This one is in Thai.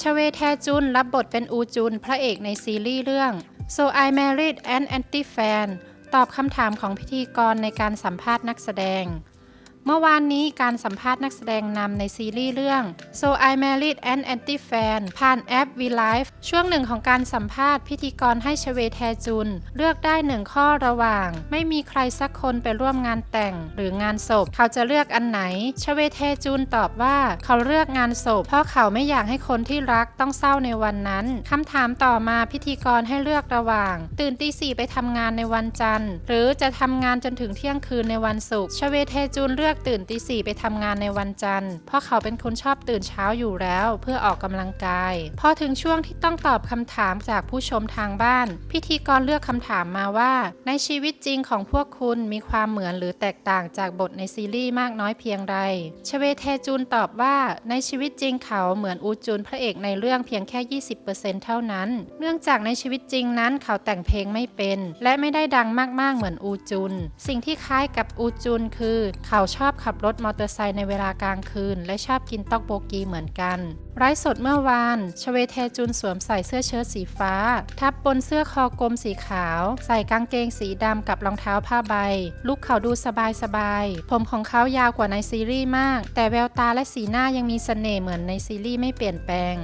ชเวแทจุนรับบทเป็นอูจุน พระเอกในซีรีส์เรื่อง So I Married an Anti Fan ตอบคำถามของพิธีกรในการสัมภาษณ์นักแสดง เมื่อวานนี้การสัมภาษณ์นักแสดงนำในซีรีส์เรื่อง So I Married an Anti Fan ผ่านแอป V Live ช่วงหนึ่งของการสัมภาษณ์พิธีกรให้ชเวแทจุน เลือกได้หนึ่งข้อระหว่าง ไม่มีใครสักคนไปร่วมงานแต่งหรืองานศพ เขาจะเลือกอันไหนชเวแทจุนตอบว่าเขาเลือกงานศพ เพราะเขาไม่อยากให้คนที่รักต้องเศร้าในวันนั้นคำถามต่อมาพิธีกรให้เลือกระหว่าง ตื่นตีสี่ไปทำงานในวันจันทร์ หรือจะทำงานจนถึงเที่ยงคืนในวันศุกร์ชเวเทจุนเลือกตื่นตีสี่ไปทำงานในวันจันทร์ เพราะเขาเป็นคนชอบตื่นเช้าอยู่แล้ว เพื่อออกกำลังกาย พอถึงช่วงที่ต้องตอบคำถามจากผู้ชมทางบ้าน พิธีกรเลือกคำถามมาว่า ในชีวิตจริงของพวกคุณมีความเหมือนหรือแตกต่างจากบทในซีรีส์มากน้อยเพียงใดชเวเทจุนตอบว่าในชีวิตจริงเขาเหมือนอูจุนพระเอกในเรื่องเพียงแค่ 20%เท่านั้น เนื่องจากในชีวิตจริงนั้นเขาแต่งเพลงไม่เป็น และไม่ได้ดังมากๆเหมือนอูจุน สิ่งที่คล้ายกับอูจุนคือ เขาชอบอบขับรถมอเตอร์ไซค์ในเวลากลางคืน และชอบกินต๊อกโบกีเหมือนกัน ไร้สดเมื่อวาน ชเวเทจุนสวมใส่เสื้อเชิ้ตสีฟ้า ทับบนเสื้อคอกลมสีขาว ใส่กางเกงสีดำกับรองเท้าผ้าใบลุคเขาดูสบายสบายๆผมของเขายาวกว่าในซีรีส์มาก แต่แววตาและสีหน้ายังมีเสน่ห์เหมือนในซีรีส์ไม่เปลี่ยนแปลง